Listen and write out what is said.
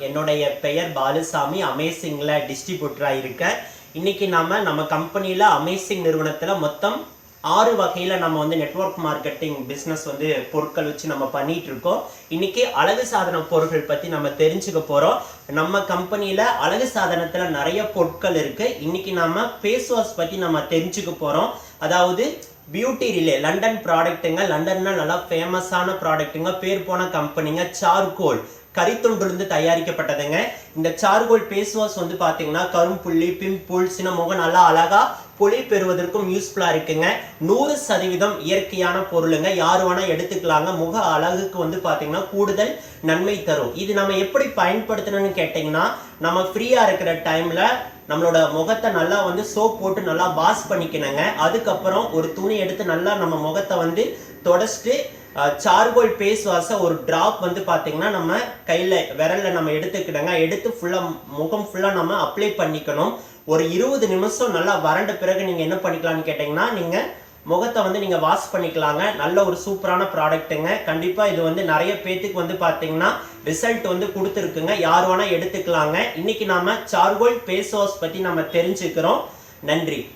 என்னுடைய பெயர் பாலுசாமி. அமேசிங்கில் டிஸ்ட்ரிபியூட்டராக இருக்கேன் இன்றைக்கி நாம் நம்ம கம்பெனியில் அமேசிங் நிறுவனத்தில் மொத்தம் ஆறு வகையில் நம்ம வந்து நெட்வொர்க் மார்க்கெட்டிங் பிஸ்னஸ் வந்து பொருட்கள் வச்சு நம்ம பண்ணிகிட்டு இருக்கோம் இன்னைக்கு அழகு சாதன பொருட்கள் பற்றி நம்ம தெரிஞ்சுக்க போகிறோம் நம்ம கம்பெனியில் அழகு சாதனத்தில் நிறைய பொருட்கள் இருக்குது இன்றைக்கி நாம் ஃபேஸ் வாஷ் பற்றி நம்ம தெரிஞ்சுக்க போகிறோம் அதாவது பியூட்டி ரிலே லண்டன் ப்ராடக்ட்டுங்க லண்டன்ல நல்லா ஃபேமஸான ப்ராடக்ட்டுங்க பேர் போன கம்பெனிங்க சார்கோல் கரித்துண்டிலிருந்து தயாரிக்கப்பட்டதுங்க. இந்த சார்கோல் ஃபேஸ் வாஷ் வந்து பார்த்தீங்கன்னா கரும்புள்ளி பிம்பிள்ஸ் முகம் நல்லா அழகா பொலி பெறுவதற்கும் யூஸ்ஃபுல்லாக இருக்குங்க. நூறு சதவீதம் இயற்கையான பொருளுங்க. யார் வேணால் எடுத்துக்கலாங்க. முக அழகுக்கு வந்து பார்த்தீங்கன்னா கூடுதல் நன்மை தரும். இது நம்ம எப்படி பயன்படுத்தணும்னு கேட்டிங்கன்னா நம்ம ஃப்ரீயாக இருக்கிற டைமில் நம்மளோட முகத்தை நல்லா வந்து சோப் போட்டு நல்லா வாஷ் பண்ணிக்கணுங்க. அதுக்கப்புறம் ஒரு துணி எடுத்து நல்லா நம்ம முகத்தை வந்து தொடச்சிட்டு சார்கோல் பேஸ் வாஷை ஒரு ட்ராப் வந்து பார்த்தீங்கன்னா நம்ம கையில் விரலில் நம்ம எடுத்துக்கிடுங்க. எடுத்து ஃபுல்லாக முகம் ஃபுல்லாக நம்ம அப்ளை பண்ணிக்கணும். ஒரு இருபது நிமிஷம் நல்லா வறண்ட பிறகு நீங்கள் என்ன பண்ணிக்கலாம்னு கேட்டிங்கன்னா நீங்கள் முகத்தை வந்து நீங்கள் வாஷ் பண்ணிக்கலாங்க. நல்ல ஒரு சூப்பரான ப்ராடக்ட்டுங்க கண்டிப்பாக இது வந்து நிறைய பேத்துக்கு வந்து பார்த்தீங்கன்னா ரிசல்ட் வந்து கொடுத்துருக்குங்க. யார் வேணால் எடுத்துக்கலாங்க. இன்னைக்கு நாம் சார்கோல் ஃபேஸ் வாஷ் பற்றி நம்ம தெரிஞ்சுக்கிறோம். நன்றி.